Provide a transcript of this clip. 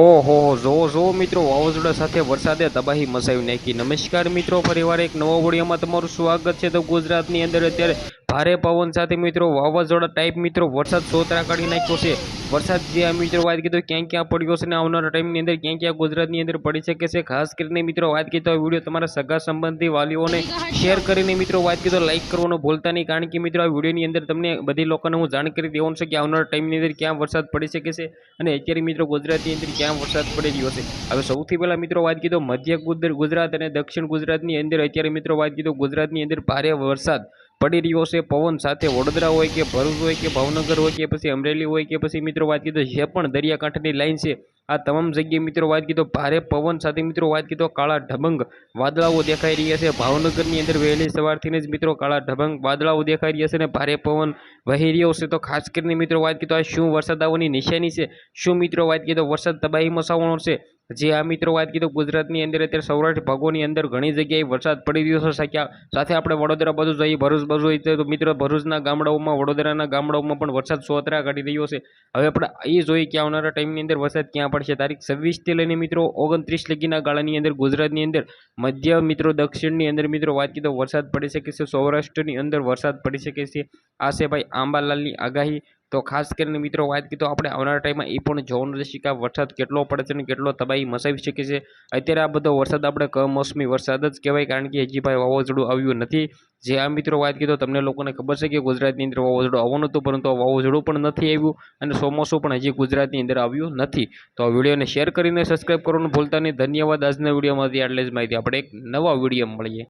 ઓહો જો જો મિત્રો, વાવાઝોડા સાથે વરસાદે તબાહી મચાવી નાખી. નમસ્કાર મિત્રો, ફરીવાર એક નવો વિડીયોમાં તમારું સ્વાગત છે. તો ગુજરાતની અંદર અત્યારે ભારે પવન સાથે મિત્રો વાવાઝોડા ટાઈપ મિત્રો વરસાદ સોતરા કાઢી નાખ્યો છે. વરસાદ જે મિત્રો વાત કીધું ક્યાં ક્યાં પડ્યો છે ને આવનારા ટાઈમની અંદર ક્યાં ક્યાં ગુજરાતની અંદર પડી શકે છે. ખાસ કરીને મિત્રો વાત કીધો આ વીડિયો તમારા સગા સંબંધી વાલીઓને શેર કરીને મિત્રો વાત કીધો લાઇક કરવાનું ભૂલતા નહીં. કારણ કે મિત્રો આ વિડીયોની અંદર તમને બધી લોકોને હું જાણકારી દેવાનું છે કે આવનારા ટાઈમની અંદર ક્યાં વરસાદ પડી શકે છે અને અત્યારે મિત્રો ગુજરાતની અંદર ક્યાં વરસાદ પડી રહ્યો છે. હવે સૌથી પહેલાં મિત્રો વાત કીધો મધ્ય ગુજ- ગુજરાત અને દક્ષિણ ગુજરાતની અંદર અત્યારે મિત્રો વાત કીધો ગુજરાતની અંદર ભારે વરસાદ પડી રહ્યો છે. પવન સાથે વડોદરા હોય કે ભરૂચ હોય કે ભાવનગર હોય કે પછી અમરેલી હોય કે પછી મિત્રો વાત તો જે પણ દરિયાકાંઠાની લાઇન છે આ તમામ જગ્યાએ મિત્રો વાત કીધો, ભારે પવન સાથે મિત્રો વાત કીધો, કાળા ઢબંગ વાદળાઓ દેખાઈ રહ્યા છે. ભાવનગરની અંદર વહેલી સવારથી જ મિત્રો કાળા ઢબંગ વાદળાઓ દેખાઈ રહ્યા છે અને ભારે પવન વહી રહ્યો છે. તો ખાસ કરીને મિત્રો વાત કીધો, આ શું વરસાદ આવવાની નિશાની છે? શું મિત્રો વાત કીધો, વરસાદ તબાહી મચાવવાનો છે? જે આ મિત્રો વાત કીધું, ગુજરાતની અંદર અત્યારે સૌરાષ્ટ્ર ભાગોની અંદર ઘણી જગ્યાએ વરસાદ પડી રહ્યો છે. શક્યા સાથે આપણે વડોદરા બાજુ જઈએ, ભરૂચ બાજુ જઈએ તો મિત્રો ભરૂચના ગામડાઓમાં, વડોદરાના ગામડાઓમાં પણ વરસાદ સોતરા કાઢી રહ્યો છે. હવે આપણે એ જોઈએ કે આવનારા ટાઈમની અંદર વરસાદ ક્યાં પડશે તારીખ છવ્વીસથી લઈને મિત્રો ઓગણત્રીસ લગીના ગાળાની અંદર, ગુજરાતની અંદર, મધ્ય મિત્રો, દક્ષિણની અંદર મિત્રો વાત કીધો વરસાદ પડી શકે છે. સૌરાષ્ટ્રની અંદર વરસાદ પડી શકે છે. આ છે ભાઈ આંબાલાલની આગાહી. તો ખાસ કરીને મિત્રો વાત કીધો આપણે આવનારા ટાઈમમાં એ પણ જોવાનું રહેશે કે વરસાદ કેટલો પડે છે અને કેટલો તબાહી મસાવી શકે છે. અત્યારે આ બધો વરસાદ આપણે કમોસમી વરસાદ જ કહેવાય કારણ કે હજી ભાઈ વાવાઝોડું આવ્યું નથી. જે આ મિત્રો વાત કીધો તમને લોકોને ખબર છે કે ગુજરાતની અંદર વાવાઝોડું આવવાનું હતું, પરંતુ વાવાઝોડું પણ નથી આવ્યું અને ચોમાસું પણ હજી ગુજરાતની અંદર આવ્યું નથી. તો આ વિડીયોને શેર કરીને સબસ્ક્રાઈબ કરવાનું ભૂલતા નહીં. ધન્યવાદ. આજના વિડીયોમાંથી આટલે જ માહિતી. આપણે એક નવા વીડિયો મળીએ.